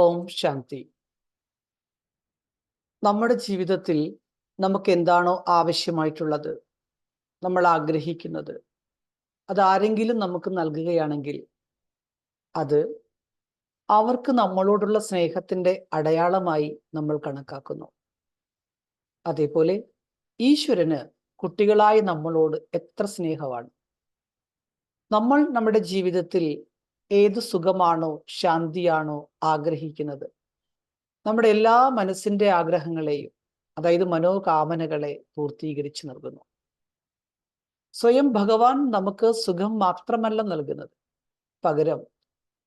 ഓം ശാന്തി. നമ്മുടെ ജീവിതത്തിൽ നമുക്ക് എന്താണോ ആവശ്യമായിട്ടുള്ളത് നമ്മൾ ആഗ്രഹിക്കുന്നത് അതാരെങ്കിലും നമുക്ക് നൽകുകയാണെങ്കിൽ അത് അവർക്ക് നമ്മളോടുള്ള സ്നേഹത്തിന്റെ അടയാളമായി നമ്മൾ കണക്കാക്കുന്നു. അതേപോലെ ഈശ്വരന് കുട്ടികളായ നമ്മളോട് എത്ര സ്നേഹമാണ്. നമ്മൾ നമ്മുടെ ജീവിതത്തിൽ ഏത് സുഖമാണോ ശാന്തിയാണോ ആഗ്രഹിക്കുന്നത്? നമ്മുടെ എല്ലാ മനസ്സിന്റെ ആഗ്രഹങ്ങളെയും അതായത് മനോകാമനകളെ പൂർത്തീകരിച്ചു നൽകുന്നു. സ്വയം ഭഗവാൻ നമുക്ക് സുഖം മാത്രമല്ല നൽകുന്നത്. പകരം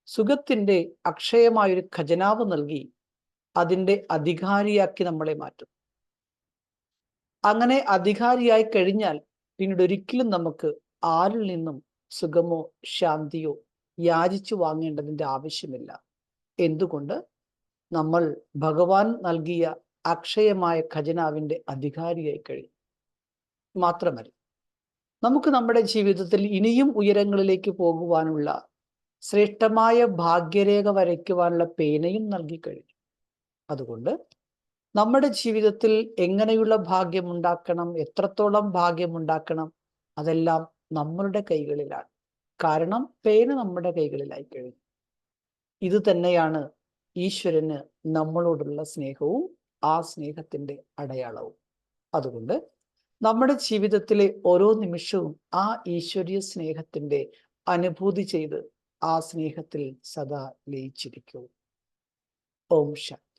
സുഖത്തിന്റെ അക്ഷയമായൊരു ഖജനാവ് നൽകി അതിന്റെ അധികാരിയാക്കി നമ്മളെ മാറ്റും. അങ്ങനെ അധികാരിയായി കഴിഞ്ഞാൽ പിന്നീട് ഒരിക്കലും നമുക്ക് ആരിൽ നിന്നും സുഖമോ ശാന്തിയോ യാചിച്ചു വാങ്ങേണ്ടതിന്റെ ആവശ്യമില്ല. എന്തുകൊണ്ട്? നമ്മൾ ഭഗവാൻ നൽകിയ അക്ഷയമായ ഖജനാവിന്റെ അധികാരിയായി കഴിയും മാത്രമല്ല നമുക്ക് നമ്മുടെ ജീവിതത്തിൽ ഇനിയും ഉയരങ്ങളിലേക്ക് പോകുവാനുള്ള ശ്രേഷ്ഠമായ ഭാഗ്യരേഖ വരയ്ക്കുവാനുള്ള പേനയും നൽകി കഴിഞ്ഞു. അതുകൊണ്ട് നമ്മുടെ ജീവിതത്തിൽ എങ്ങനെയുള്ള ഭാഗ്യമുണ്ടാക്കണം എത്രത്തോളം ഭാഗ്യമുണ്ടാക്കണം അതെല്ലാം നമ്മളുടെ കൈകളിലാണ്. കാരണം പേന നമ്മുടെ കൈകളിലായി കഴിഞ്ഞു. ഇത് തന്നെയാണ് ഈശ്വരന് നമ്മളോടുള്ള സ്നേഹവും ആ സ്നേഹത്തിന്റെ അടയാളവും. അതുകൊണ്ട് നമ്മുടെ ജീവിതത്തിലെ ഓരോ നിമിഷവും ആ ഈശ്വരീയ സ്നേഹത്തിന്റെ അനുഭൂതി ചെയ്ത് ആ സ്നേഹത്തിൽ സദാ ലയിച്ചിരിക്കൂ. ഓം ശാന്തി